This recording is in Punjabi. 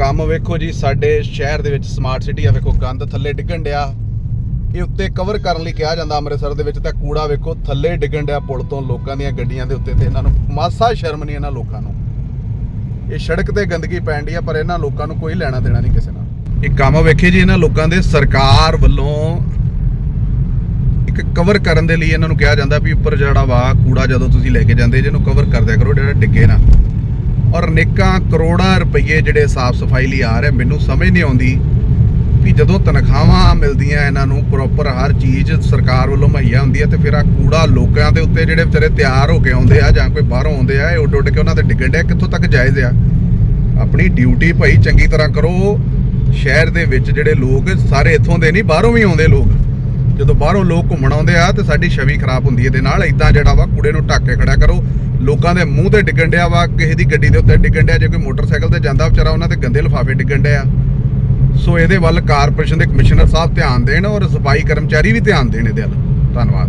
ਕੰਮ ਵੇਖੋ ਜੀ, ਸਾਡੇ ਸ਼ਹਿਰ ਦੇ ਵਿੱਚ ਸਮਾਰਟ ਸਿਟੀ ਆ, ਵੇਖੋ ਗੰਦ ਥੱਲੇ ਡਿੱਗਣ ਡਿਆ। ਇਹ ਉੱਤੇ ਕਵਰ ਕਰਨ ਲਈ ਕਿਹਾ ਜਾਂਦਾ ਅੰਮ੍ਰਿਤਸਰ ਦੇ ਵਿੱਚ, ਤਾਂ ਕੂੜਾ ਵੇਖੋ ਥੱਲੇ ਡਿੱਗਣ ਡਿਆ ਪੁਲ ਤੋਂ ਲੋਕਾਂ ਦੀਆਂ ਗੱਡੀਆਂ ਦੇ ਉੱਤੇ ਤੇ ਇਹਨਾਂ ਨੂੰ ਮਾਸਾ ਸ਼ਰਮ ਨਹੀਂ ਇਹਨਾਂ ਲੋਕਾਂ ਨੂੰ। ਇਹ ਸੜਕ ਤੇ ਗੰਦਗੀ ਪੈਣ ਡਈ ਆ, ਪਰ ਇਹਨਾਂ ਲੋਕਾਂ ਨੂੰ ਕੋਈ ਲੈਣਾ ਦੇਣਾ ਨਹੀਂ ਕਿਸੇ ਨਾਲ। ਇਹ ਕੰਮ ਵੇਖੇ ਜੀ, ਇਹਨਾਂ ਲੋਕਾਂ ਦੇ ਸਰਕਾਰ ਵੱਲੋਂ ਇੱਕ ਕਵਰ ਕਰਨ ਦੇ ਲਈ ਇਹਨਾਂ ਨੂੰ ਕਿਹਾ ਜਾਂਦਾ ਵੀ ਉੱਪਰ ਜਿਹੜਾ ਵਾ ਕੂੜਾ ਜਦੋਂ ਤੁਸੀਂ ਲੈ ਕੇ ਜਾਂਦੇ, ਜਿਹਨੂੰ ਕਵਰ ਕਰਦਿਆ ਕਰੋ, ਜਿਹੜਾ ਡਿੱਗੇ ਨਾ। ਔਰ ਨਿੱਕਾਂ ਕਰੋੜਾਂ ਰੁਪਏ ਜਿਹੜੇ ਸਾਫ਼ ਸਫ਼ਾਈ ਲਈ ਆ ਰਹੇ, ਮੈਨੂੰ ਸਮਝ ਨਹੀਂ ਆਉਂਦੀ ਵੀ ਜਦੋਂ ਤਨਖਾਹਾਂ ਮਿਲਦੀਆਂ ਇਹਨਾਂ ਨੂੰ ਪ੍ਰੋਪਰ ਹਰ ਚੀਜ਼ ਸਰਕਾਰ ਵੱਲੋਂ ਮੁਹੱਈਆ ਹੁੰਦੀ ਹੈ ਤੇ ਫਿਰ ਆ ਕੂੜਾ ਲੋਕਾਂ ਦੇ ਉੱਤੇ ਜਿਹੜੇ ਵਿਚਾਰੇ ਤਿਆਰ ਹੋ ਕੇ ਆਉਂਦੇ ਆ ਜਾਂ ਕੋਈ ਬਾਹਰੋਂ ਆਉਂਦੇ ਆ, ਇਹ ਉੱਡ ਉੱਡ ਕੇ ਉਹਨਾਂ ਤੇ ਡਿੱਗਣ ਡਿਆ, ਕਿੱਥੋਂ ਤੱਕ ਜਾਇਜ਼ ਆ? ਆਪਣੀ ਡਿਊਟੀ ਭਾਈ ਚੰਗੀ ਤਰ੍ਹਾਂ ਕਰੋ, ਸ਼ਹਿਰ ਦੇ ਵਿੱਚ ਜਿਹੜੇ ਲੋਕ ਸਾਰੇ ਇੱਥੋਂ ਦੇ ਨਹੀਂ, ਬਾਹਰੋਂ ਵੀ ਆਉਂਦੇ ਲੋਕ। ਜਦੋਂ ਬਾਹਰੋਂ ਲੋਕ ਘੁੰਮਣ ਆਉਂਦੇ ਆ ਤੇ ਸਾਡੀ ਛਵੀ ਖਰਾਬ ਹੁੰਦੀ ਹੈ, ਇਹਦੇ ਨਾਲ ਇਦਾਂ ਜਿਹੜਾ ਵਾ ਕੂੜੇ ਨੂੰ ਢੱਕ ਕੇ ਖੜਾ ਕਰੋ। ਲੋਕਾਂ ਦੇ ਮੂੰਹ ਤੇ ਡਿੱਗਣ ਡਿਆ ਵਾ, ਕਿਸੇ ਦੀ ਗੱਡੀ ਦੇ ਉੱਤੇ ਡਿੱਗਣ ਡਿਆ, ਜੇ ਕੋਈ ਮੋਟਰਸਾਈਕਲ ਤੇ ਜਾਂਦਾ ਵਿਚਾਰਾ ਉਹਨਾਂ ਤੇ ਗੰਦੇ ਲਿਫਾਫੇ ਡਿੱਗਣ ਡਿਆ ਸੋ ਇਹਦੇ ਵੱਲ ਕਾਰਪੋਰੇਸ਼ਨ ਦੇ ਕਮਿਸ਼ਨਰ ਸਾਹਿਬ ਧਿਆਨ ਦੇਣ ਔਰ ਸਫ਼ਾਈ ਕਰਮਚਾਰੀ ਵੀ ਧਿਆਨ ਦੇਣ ਇਹਦੇ ਵੱਲ। ਧੰਨਵਾਦ।